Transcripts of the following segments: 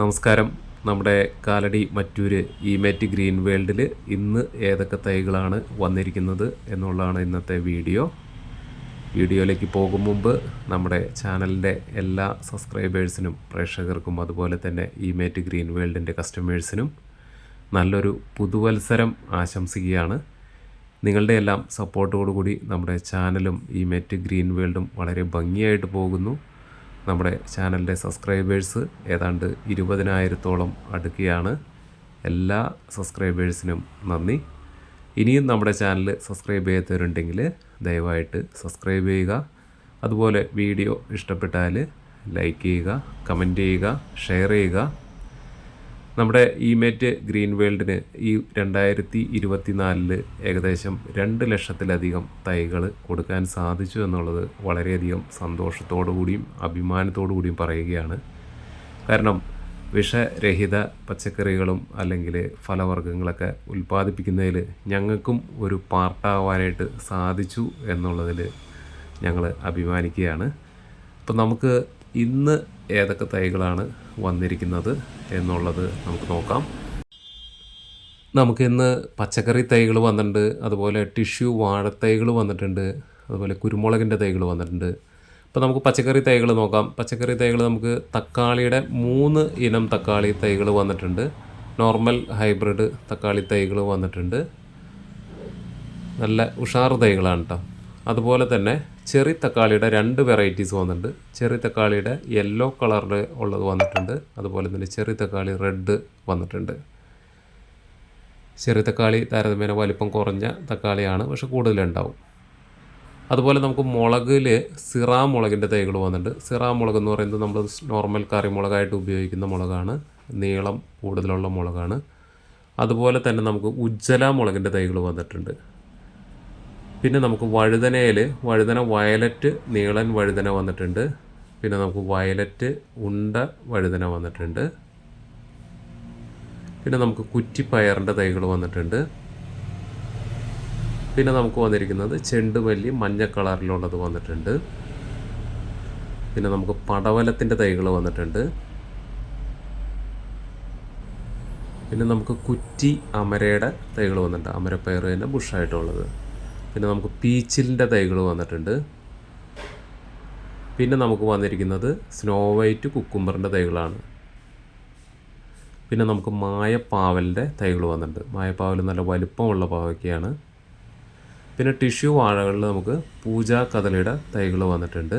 നമസ്കാരം. നമ്മുടെ കാലടി മറ്റൂര് ഈമേറ്റ് ഗ്രീൻ വേൾഡിൽ ഇന്ന് ഏതൊക്കെ തൈകളാണ് വന്നിരിക്കുന്നത് എന്നുള്ളതാണ് ഇന്നത്തെ വീഡിയോ. വീഡിയോയിലേക്ക് പോകും മുമ്പ് നമ്മുടെ ചാനലിന്റെ എല്ലാ സബ്സ്ക്രൈബേഴ്സിനും പ്രേക്ഷകർക്കും അതുപോലെ തന്നെ ഈമേറ്റ് ഗ്രീൻ വേൾഡിന്റെ കസ്റ്റമേഴ്സിനും നല്ലൊരു പുതുവത്സരം ആശംസിക്കുകയാണ്. നിങ്ങളുടെ എല്ലാം സപ്പോർട്ടോടുകൂടി നമ്മുടെ ചാനലും ഈമേറ്റ് ഗ്രീൻ വേൾഡും വളരെ ഭംഗിയായിട്ട് പോകുന്നു. നമ്മുടെ ചാനലിന്റെ സബ്സ്ക്രൈബേഴ്സ് ഏതാണ്ട് ഇരുപതിനായിരത്തോളം അടുക്കുകയാണ് എല്ലാ സബ്സ്ക്രൈബേഴ്സിനും നന്ദി. ഇനിയും നമ്മുടെ ചാനൽ സബ്സ്ക്രൈബ് ചെയ്യാത്തവരുണ്ടെങ്കിൽ ദയവായിട്ട് സബ്സ്ക്രൈബ് ചെയ്യുക. അതുപോലെ വീഡിയോ ഇഷ്ടപ്പെട്ടാൽ ലൈക്ക് ചെയ്യുക കമന്റ് ചെയ്യുക ഷെയർ ചെയ്യുക. നമ്മുടെ ഇമേറ്റ് ഗ്രീൻ വേൾഡിന് ഈ രണ്ടായിരത്തി ഇരുപത്തി നാലിൽ ഏകദേശം രണ്ട് ലക്ഷത്തിലധികം തൈകൾ കൊടുക്കാൻ സാധിച്ചു എന്നുള്ളത് വളരെയധികം സന്തോഷത്തോടു കൂടിയും അഭിമാനത്തോടു കൂടിയും പറയുകയാണ്. കാരണം വിഷരഹിത പച്ചക്കറികളും അല്ലെങ്കിൽ ഫലവർഗങ്ങളൊക്കെ ഉൽപ്പാദിപ്പിക്കുന്നതിൽ ഞങ്ങൾക്കും ഒരു പാർട്ടാവാനായിട്ട് സാധിച്ചു എന്നുള്ളതിൽ ഞങ്ങൾ അഭിമാനിക്കുകയാണ്. അപ്പോൾ നമുക്ക് ഇന്ന് ഏതൊക്കെ തൈകളാണ് വന്നിരിക്കുന്നത് എന്നുള്ളത് നമുക്ക് നോക്കാം. നമുക്കിന്ന് പച്ചക്കറി തൈകൾ വന്നിട്ടുണ്ട് അതുപോലെ ടിഷ്യൂ വാഴത്തൈകൾ വന്നിട്ടുണ്ട് അതുപോലെ കുരുമുളകിന്റെ തൈകൾ വന്നിട്ടുണ്ട്. അപ്പോൾ നമുക്ക് പച്ചക്കറി തൈകൾ നോക്കാം. പച്ചക്കറി തൈകൾ നമുക്ക് തക്കാളിയുടെ മൂന്ന് ഇനം തക്കാളി തൈകൾ വന്നിട്ടുണ്ട്. നോർമൽ ഹൈബ്രിഡ് തക്കാളി തൈകൾ വന്നിട്ടുണ്ട്. നല്ല ഉഷാർ തൈകളാണ് കേട്ടോ. അതുപോലെ തന്നെ ചെറി തക്കാളിയുടെ രണ്ട് വെറൈറ്റീസ് വന്നിട്ടുണ്ട്. ചെറി തക്കാളിയുടെ യെല്ലോ കളറിൽ ഉള്ളത് വന്നിട്ടുണ്ട്. അതുപോലെ തന്നെ ചെറി തക്കാളി റെഡ് വന്നിട്ടുണ്ട്. ചെറി തക്കാളി താരതമ്യേന വലിപ്പം കുറഞ്ഞ തക്കാളിയാണ് പക്ഷെ കൂടുതലുണ്ടാവും. അതുപോലെ നമുക്ക് മുളകിൽ സിറാ മുളകിന്റെ തൈകൾ വന്നിട്ടുണ്ട്. സിറാ മുളക് എന്ന് പറയുന്നത് നമ്മൾ നോർമൽ കറി മുളകായിട്ട് ഉപയോഗിക്കുന്ന മുളകാണ്. നീളം കൂടുതലുള്ള മുളകാണ്. അതുപോലെ തന്നെ നമുക്ക് ഉജ്ജല മുളകിന്റെ തൈകൾ വന്നിട്ടുണ്ട്. പിന്നെ നമുക്ക് വഴുതനയിൽ വഴുതന വയലറ്റ് നീളൻ വഴുതന വന്നിട്ടുണ്ട്. പിന്നെ നമുക്ക് വയലറ്റ് ഉണ്ട വഴുതന വന്നിട്ടുണ്ട്. പിന്നെ നമുക്ക് കുറ്റിപ്പയറിന്റെ തൈകൾ വന്നിട്ടുണ്ട്. പിന്നെ നമുക്ക് വന്നിരിക്കുന്നത് ചെണ്ടുമല്ലി മഞ്ഞ കളറിലുള്ളത് വന്നിട്ടുണ്ട്. പിന്നെ നമുക്ക് പടവലത്തിന്റെ തൈകൾ വന്നിട്ടുണ്ട്. പിന്നെ നമുക്ക് കുറ്റി അമരയുടെ തൈകൾ വന്നിട്ടുണ്ട്. അമരപ്പയർ തന്നെ ബുഷായിട്ടുള്ളത്. പിന്നെ നമുക്ക് പീച്ചിലിന്റെ തൈകൾ വന്നിട്ടുണ്ട്. പിന്നെ നമുക്ക് വന്നിരിക്കുന്നത് സ്നോ വൈറ്റ് കുക്കുംബറിന്റെ തൈകളാണ്. പിന്നെ നമുക്ക് മായപ്പാവലിന്റെ തൈകൾ വന്നിട്ടുണ്ട്. മായപ്പാവൽ നല്ല വലുപ്പമുള്ള പാവയ്ക്കയാണ്. പിന്നെ ടിഷ്യൂ വാഴകളിൽ നമുക്ക് പൂജാ കദളിയുടെ തൈകൾ വന്നിട്ടുണ്ട്.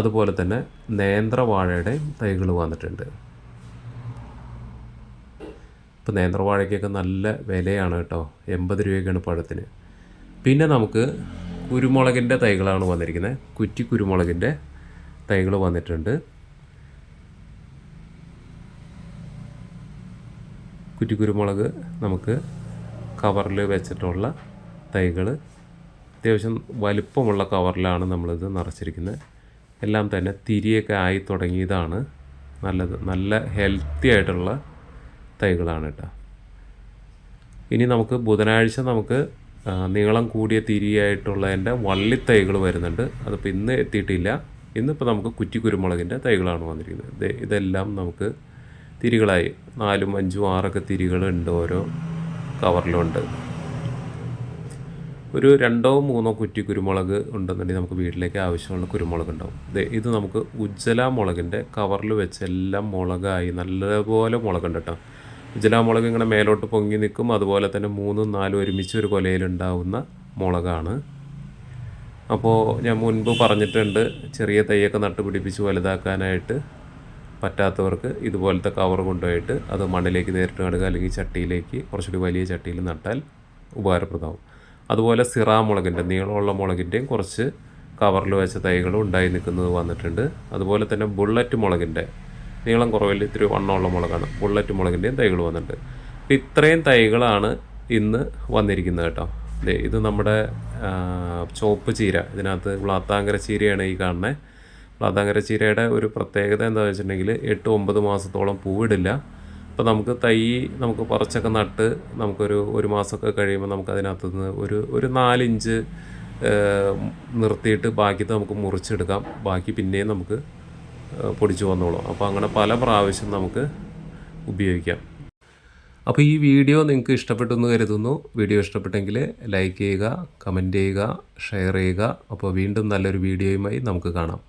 അതുപോലെ തന്നെ നേന്ത്ര വാഴയുടെ തൈകൾ വന്നിട്ടുണ്ട്. ഇപ്പോൾ നേന്ത്രവാഴയ്ക്കൊക്കെ നല്ല വിലയാണ് കേട്ടോ. എൺപത് രൂപയൊക്കെയാണ് പഴത്തിന്. പിന്നെ നമുക്ക് കുരുമുളകിന്റെ തൈകളാണ് വന്നിരിക്കുന്നത്. കുറ്റി കുരുമുളകിന്റെ തൈകൾ വന്നിട്ടുണ്ട്. കുറ്റി കുരുമുളക് നമുക്ക് കവറിൽ വെച്ചിട്ടുള്ള തൈകൾ. അത്യാവശ്യം വലിപ്പമുള്ള കവറിലാണ് നമ്മളിത് നിറച്ചിരിക്കുന്നത്. എല്ലാം തന്നെ തിരിയൊക്കെ ആയി തുടങ്ങിയതാണ്. നല്ലത് നല്ല ഹെൽത്തി ആയിട്ടുള്ള തൈകളാണ് കേട്ടോ. ഇനി നമുക്ക് ബുധനാഴ്ച നമുക്ക് നീളം കൂടിയ തിരിയായിട്ടുള്ളതിന്റെ വള്ളിത്തൈകൾ വരുന്നുണ്ട്. അതിപ്പോൾ ഇന്ന് എത്തിയിട്ടില്ല. ഇന്നിപ്പോൾ നമുക്ക് കുറ്റി കുരുമുളകിന്റെ തൈകളാണ് വന്നിരിക്കുന്നത്. ഇതെല്ലാം നമുക്ക് തിരികളായി നാലും അഞ്ചും ആറൊക്കെ തിരികളുണ്ട് ഓരോ കവറിലുണ്ട്. ഒരു രണ്ടോ മൂന്നോ കുറ്റി കുരുമുളക് ഉണ്ടെന്നുണ്ടെങ്കിൽ നമുക്ക് വീട്ടിലേക്ക് ആവശ്യമുള്ള കുരുമുളക് ഉണ്ടാവും. ഇത് നമുക്ക് ഉജ്ജല മുളകിന്റെ കവറിൽ വെച്ച് എല്ലാം മുളകായി നല്ലപോലെ മുളകുണ്ട് കേട്ടോ. ഉജ്ജലാമുളക് ഇങ്ങനെ മേലോട്ട് പൊങ്ങി നിൽക്കും. അതുപോലെ തന്നെ മൂന്നും നാലും ഒരുമിച്ച് ഒരു കൊലയിലുണ്ടാവുന്ന മുളകാണ്. അപ്പോൾ ഞാൻ മുൻപ് പറഞ്ഞിട്ടുണ്ട് ചെറിയ തൈയൊക്കെ നട്ടുപിടിപ്പിച്ച് വലുതാക്കാനായിട്ട് പറ്റാത്തവർക്ക് ഇതുപോലത്തെ കവർ കൊണ്ടുപോയിട്ട് അത് മണ്ണിലേക്ക് നേരിട്ട് നടുക അല്ലെങ്കിൽ ചട്ടിയിലേക്ക് കുറച്ചുകൂടി വലിയ ചട്ടിയിൽ നട്ടാൽ ഉപകാരപ്രദമാവും. അതുപോലെ സിറാ മുളകിന്റെ നീളമുള്ള മുളകിന്റെയും കുറച്ച് കവറിൽ വെച്ച തൈകളും ഉണ്ടായി നിൽക്കുന്നത് വന്നിട്ടുണ്ട്. അതുപോലെ തന്നെ ബുള്ളറ്റ് മുളകിന്റെ നീളം കുറവില്ല ഇത്തിരി വണ്ണമുള്ള മുളകാണ്. ബുള്ളറ്റ് മുളകിന്റെയും തൈകൾ വന്നിട്ടുണ്ട്. അപ്പം ഇത്രയും തൈകളാണ് ഇന്ന് വന്നിരിക്കുന്നത് കേട്ടോ. ഇത് നമ്മുടെ ചുവപ്പ് ചീര. ഇതിനകത്ത് വ്ളാത്താങ്കര ചീരയാണ് ഈ കാണുന്നത് വ്ളാത്താങ്കര ചീരയുടെ ഒരു പ്രത്യേകത എന്താണെന്ന് വെച്ചിട്ടുണ്ടെങ്കിൽ എട്ട് ഒമ്പത് മാസത്തോളം പൂവിടില്ല. അപ്പോൾ നമുക്ക് തൈ നമുക്ക് പറിച്ചൊക്കെ നട്ട് നമുക്കൊരു ഒരു മാസമൊക്കെ കഴിയുമ്പോൾ നമുക്ക് അതിനകത്ത് നിന്ന് ഒരു ഒരു നാലിഞ്ച് നിർത്തിയിട്ട് ബാക്കി നമുക്ക് മുറിച്ചെടുക്കാം. ബാക്കി പിന്നെയും നമുക്ക് പൊടിച്ച് വന്നോളും. അപ്പോൾ അങ്ങനെ പല പ്രാവശ്യം നമുക്ക് ഉപയോഗിക്കാം. അപ്പോൾ ഈ വീഡിയോ നിങ്ങൾക്ക് ഇഷ്ടപ്പെട്ടു എന്ന് കരുതുന്നു. വീഡിയോ ഇഷ്ടപ്പെട്ടെങ്കിൽ ലൈക്ക് ചെയ്യുക കമന്റ് ചെയ്യുക ഷെയർ ചെയ്യുക. അപ്പോൾ വീണ്ടും നല്ലൊരു വീഡിയോയുമായി നമുക്ക് കാണാം.